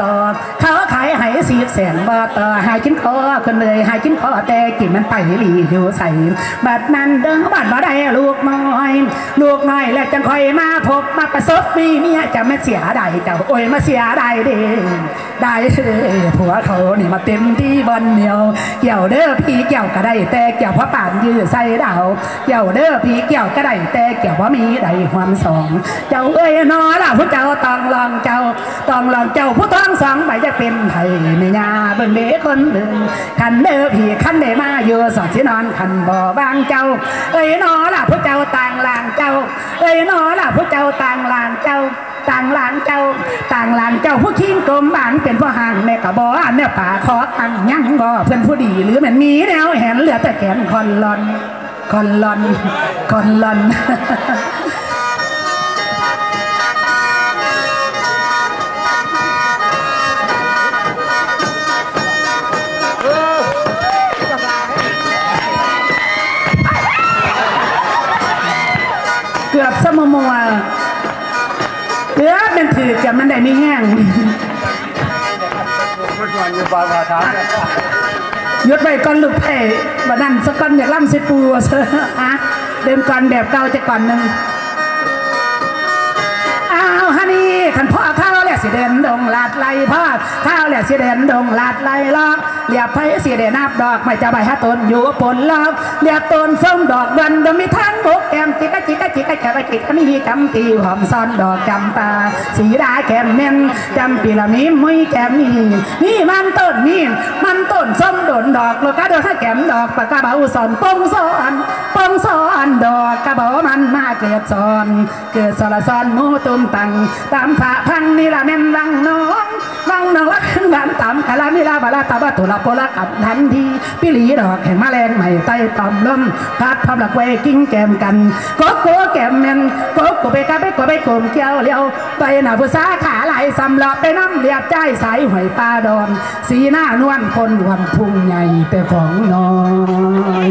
ต่อเขา หายสีแสนบ่ต่อหายกินคอคนเลยหายกินคอแต่กินมันไปหลีอยู่ใส่บัดนั้นเดินบัดบ่ได้ลูกน้อย ลูกน้อยแล้วจังคอยมาพบมาประสบมีเมียจะไม่เสียดายเจ้าโอ้ยมาเสียดายเด้ได้เด้ผัวเขานี่มาเต็มที่บนเหนียวเกี่ยวเด้อพี่เกี่ยวก็ได้แต่เกี่ยวเพราะป่านยื้อใส่ดาวเกี่ยวเด้อพี่เกี่ยวก็ได้แต่เกี่ยวเพราะมีได้ความสอง เจ้าเอ้ยนอล่ะผู้เจ้าต้องลองเจ้าต้องลองเจ้าผู้ท้องสองใบจะเป็นไไม่ยาเบิ่งเด็กคนหนึ่งคันเด้อพี่คันเด้มาอยู่สอดที่นอนคันบ่บางเจ้า เอ้ยนอล่ะผู้เจ้าต่างลางเจ้า เอ้ยนอล่ะผู้เจ้าต่างลางเจ้าต่างหลานเจ้า ต่างหลานเจ้าผู้คิงกลมบานเป็นผู้ห่างแม่กะบออันเนี่ป่าคออังยังบ่เพื่อนผู้ดีหรือมันมีแนวแหนเหลือแต่แขนคอนลอนคอนลอนคอนลอน เกือบสมมัวเกือบเป็นถือเกือบมันได้ไม่แห้งพุทธวันอยู่บางกระถางยศไปก่อนลูกเพ่บัดนั้นสักก่อนอยากล่ำสิปูเสอะฮะเดิมก่อนแบบเก่าจะก่อนหนึ่ง สิเดินดงลาดไล่พ่อข้าวแหละสิเดินดงลาดไล่ลอกเรียบไผสิเด่นับดอกไม่จะใบฮัตนอยู่ปนลอกเรียบต้นส้มดอกดันดมีทั้งบกแกมจิกะจิกะจิกะแกะกิกะมีจำตีหอมซ่อนดอกจำปาสีดาแกมเน้นจำปีละมีมุ้ยแกมมีนี่มันต้นนี่มันต้นส้มโดนดอกโลกะโดนให้แกมดอกปากกาเบาสอนปงสอนปงสอนดอกกระเบามันมาเกิดสอนเกิดสารสอนหมูตุมตังตามผาพังนี่ละแม่นวังน้องวังน้องละขึ้นบานตามกะลามิลาบาลาตาบะตุลาโปละกับทันทีปิลีดอกแห่งแมลงใหม่ไต้ตอมลมพัดพำลักเวกิ้งแกมกันโกโก้แกมเมนโกโก้ไปกะไปโกไปโกมเกี่ยวเลี้ยวไปหน้าผู้สาขาไหลสำหรับไปน้ำเลียบใจสายหอยปลาดอนสีหน้านวลคนรวมพุงใหญ่แต่ของน้อย